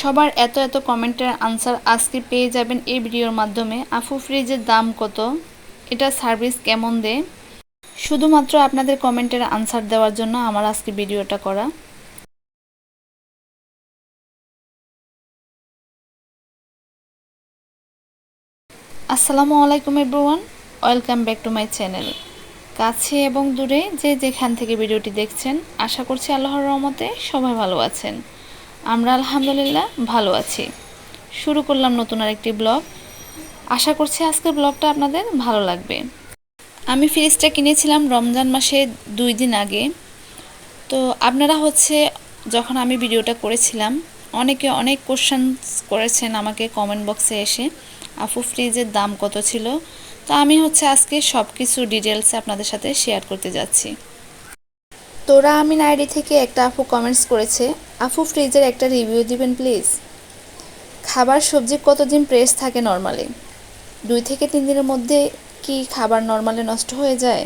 সবার এত এত কমেন্টের আনসার আজকে পেয়ে যাবেন এই ভিডিওর মাধ্যমে। আফু ফ্রিজের দাম কত? এটা সার্ভিস কেমন দেয়? শুধুমাত্র আপনাদের কমেন্টের আনসার দেওয়ার জন্য আমার আজকে ভিডিওটা করা। আসসালামু আলাইকুম everyone, welcome back to my channel. কাছে এবং দূরে যে যেখান থেকে ভিডিওটি দেখছেন, আশা করছি আল্লাহর রহমতে সবাই ভালো আছেন। আমরা আলহামদুলিল্লাহ ভালো আছি। শুরু করলাম নতুন আরেকটি ব্লগ। আশা করছি আজকের ব্লগটা আপনাদের ভালো লাগবে। আমি ফ্রিজটা কিনেছিলাম রমজান মাসে দুই দিন আগে। তো আপনারা হচ্ছে যখন আমি ভিডিওটা করেছিলাম, অনেকে অনেক কোশ্চেন্স করেছেন আমাকে কমেন্ট বক্সে এসে আফু ফ্রিজের দাম কত ছিল? তো আমি হচ্ছে আজকে সব কিছু ডিটেলসে আপনাদের সাথে শেয়ার করতে যাচ্ছি। তোরা আমিন আইডি থেকে একটা আপু কমেন্টস করেছে আফু ফ্রিজের একটা রিভিউ দিবেন প্লিজ খাবার, সবজি কতদিন প্রেস থাকে নর্মালি দুই থেকে তিন দিনের মধ্যে কি খাবার নর্মালি নষ্ট হয়ে যায়?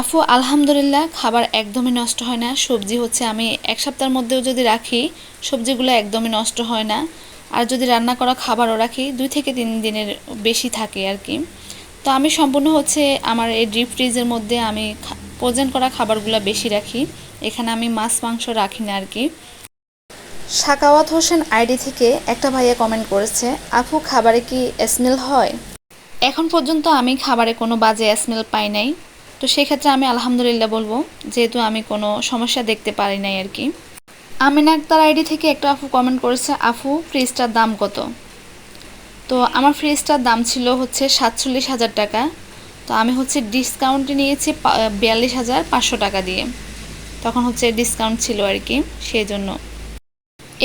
আফু আলহামদুলিল্লাহ, খাবার একদমই নষ্ট হয় না। সবজি হচ্ছে আমি এক সপ্তাহের মধ্যেও যদি রাখি, সবজিগুলো একদমই নষ্ট হয় না। আর যদি রান্না করা খাবারও রাখি, দুই থেকে তিন দিনের বেশি থাকে আর কি। তো আমি সম্পূর্ণ হচ্ছে আমার এই ডিপ ফ্রিজের মধ্যে আমি প্রোজেন করা খাবারগুলো বেশি রাখি। এখানে আমি মাছ মাংস রাখি না আর কি সাকাওয়াত হোসেন আইডি থেকে একটা ভাইয়া কমেন্ট করেছে আপু খাবারে কি স্মেল হয়? এখন পর্যন্ত আমি খাবারে কোনো বাজে স্মেল পাই নাই। তো সেক্ষেত্রে আমি আলহামদুলিল্লাহ বলব যেহেতু আমি কোনো সমস্যা দেখতে পারি নাই আর কি আমিন আক্তার আইডি থেকে একটা আপু কমেন্ট করেছে আফু ফ্রিজটার দাম কত? তো আমার ফ্রিজটার দাম ছিল হচ্ছে সাতচল্লিশ হাজার টাকা। তো আমি হচ্ছে ডিসকাউন্টে নিয়েছি বিয়াল্লিশ হাজার পাঁচশো টাকা দিয়ে। তখন হচ্ছে ডিসকাউন্ট ছিল আর কি সেই জন্য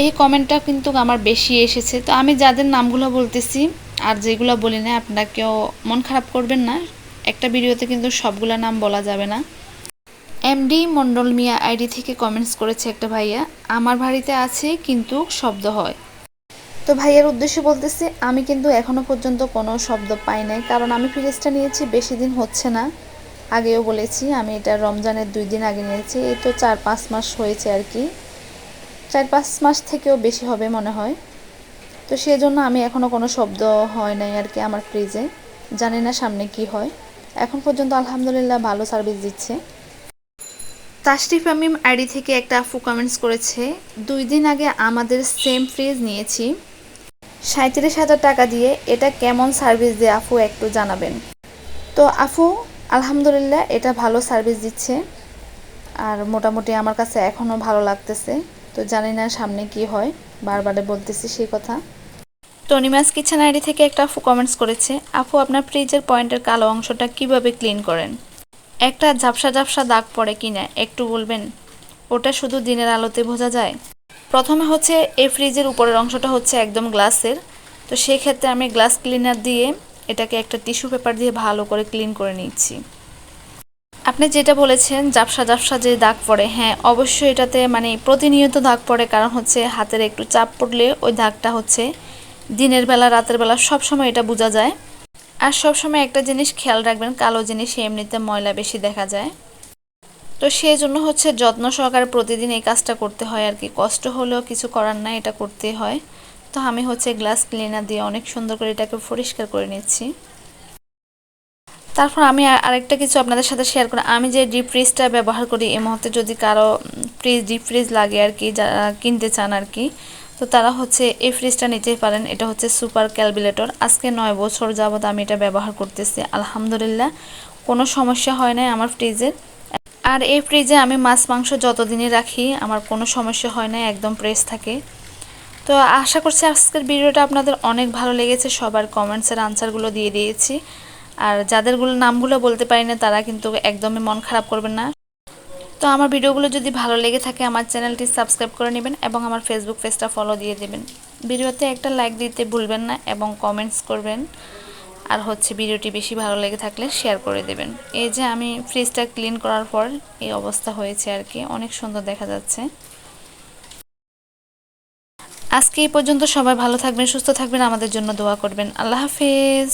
এই কমেন্টটা কিন্তু আমার বেশি এসেছে। তো আমি যাদের নামগুলো বলতেছি, আর যেগুলো বলি না আপনারা কেউ মন খারাপ করবেন না। একটা ভিডিওতে কিন্তু সবগুলো নাম বলা যাবে না। এমডি মন্ডল মিয়া আইডি থেকে কমেন্টস করেছে একটা ভাইয়া। আমার বাড়িতে আছে, কিন্তু শব্দ হয়। তো ভাইয়ের উদ্দেশ্যে বলতেছি, আমি কিন্তু এখনও পর্যন্ত কোনো শব্দ পাই নাই, কারণ আমি ফ্রিজটা নিয়েছি, বেশি দিন হচ্ছে না। আগেও বলেছি, আমি এটা রমজানের দুই দিন আগে নিয়েছি, এই তো চার পাঁচ মাস হয়েছে আর কি। চার পাঁচ মাস থেকেও বেশি হবে মনে হয়। তো সেই জন্য আমি এখনও কোনো শব্দ হয় নাই আর কি আমার ফ্রিজে। জানি না সামনে কি হয়। এখন পর্যন্ত আলহামদুলিল্লাহ ভালো সার্ভিস দিচ্ছে। তাশরিফ আমিম আইডি থেকে একটা আফু কমেন্টস করেছে, দুই দিন আগে আমাদের সেম ফ্রিজ নিয়েছি। সাঁত্রিশ হাজার টাকা দিয়ে এটা কেমন সার্ভিস দিয়ে আফু একটু জানাবেন। তো আফু, আলহামদুলিল্লাহ এটা ভালো সার্ভিস দিচ্ছে। আর মোটামুটি আমার কাছে এখনও ভালো লাগতেছে। তো জানি না সামনে কি হয়, বারবারে বলতেছি সেই কথা। টনিমাস কিচেন আইডি থেকে একটা আফু কমেন্টস করেছে আপু আপনার ফ্রিজের পয়েন্টের কালো অংশটা কীভাবে ক্লিন করেন? একটা ঝাপসা ঝাপসা দাগ পড়ে কিনা, একটু বলবেন? ওটা শুধু দিনের আলোতে বোঝা যায়? প্রথমে হচ্ছে এই ফ্রিজের উপরের অংশটা হচ্ছে একদম গ্লাসের। তো সেই ক্ষেত্রে আমি গ্লাস ক্লিনার দিয়ে এটাকে একটা টিস্যু পেপার দিয়ে ভালো করে ক্লিন করে নিচ্ছি। আপনি যেটা বলেছেন জাপসা জাপসা যে দাগ পড়ে হ্যাঁ অবশ্যই এটাতে মানে প্রতিনিয়ত দাগ পড়ে, কারণ হচ্ছে হাতের একটু চাপ পড়লে ওই দাগটা হচ্ছে দিনের বেলা, রাতের বেলা সব সময় এটা বোঝা যায়। আর সবসময় একটা জিনিস খেয়াল রাখবেন, কালো জিনিস এমনিতে ময়লা বেশি দেখা যায়। তো সেই জন্য হচ্ছে যত্ন সহকারে প্রতিদিন এই কাজটা করতে হয় আর কি। কষ্ট হলেও কিছু করার নাই, এটা করতে হয়। তো আমি হচ্ছে গ্লাস ক্লিনার দিয়ে অনেক সুন্দর করে এটাকে পরিষ্কার করে নিচ্ছি। তারপর আমি আরেকটা কিছু আপনাদের সাথে শেয়ার করি। আমি যে ডিপ ফ্রিজটা ব্যবহার করি, এই মুহূর্তে যদি কারও ফ্রিজ ডিপ ফ্রিজ লাগে আর কি, যারা কিনতে চান আর কি, তো তারা হচ্ছে এই ফ্রিজটা নিতেই পারেন। এটা হচ্ছে সুপার ক্যালকুলেটর আজকে নয় বছর যাবৎ আমি এটা ব্যবহার করতেছি, আলহামদুলিল্লাহ। কোনো সমস্যা হয় নাই আমার ফ্রিজের আর এই ফ্রিজে আমি মাছ, মাংস যতদিনই রাখি, আমার কোনো সমস্যা হয় না, একদম প্রেস থাকে। তো আশা করছি আজকের ভিডিওটা আপনাদের অনেক ভালো লেগেছে, সবার কমেন্টসের আনসারগুলো দিয়ে দিয়েছি। আর যাদেরগুলো নামগুলো বলতে পারি না, তারা কিন্তু একদমই মন খারাপ করবেন না। তো আমার ভিডিওগুলো যদি ভালো লেগে থাকে, আমার চ্যানেলটি সাবস্ক্রাইব করে নেবেন এবং আমার ফেসবুক পেজটা ফলো দিয়ে দেবেন। ভিডিওতে একটা লাইক দিতে ভুলবেন না এবং কমেন্টস করবেন। আর হচ্ছে ভিডিওটি বেশি ভালো লেগে থাকলে শেয়ার করে দেবেন। এই যে আমি ফ্রিজটা ক্লিন করার পর এই অবস্থা হয়েছে আর কি, অনেক সুন্দর দেখা যাচ্ছে। আজকে এই পর্যন্ত সবাই ভালো থাকবেন, সুস্থ থাকবেন, আমাদের জন্য দোয়া করবেন। আল্লাহ হাফেজ।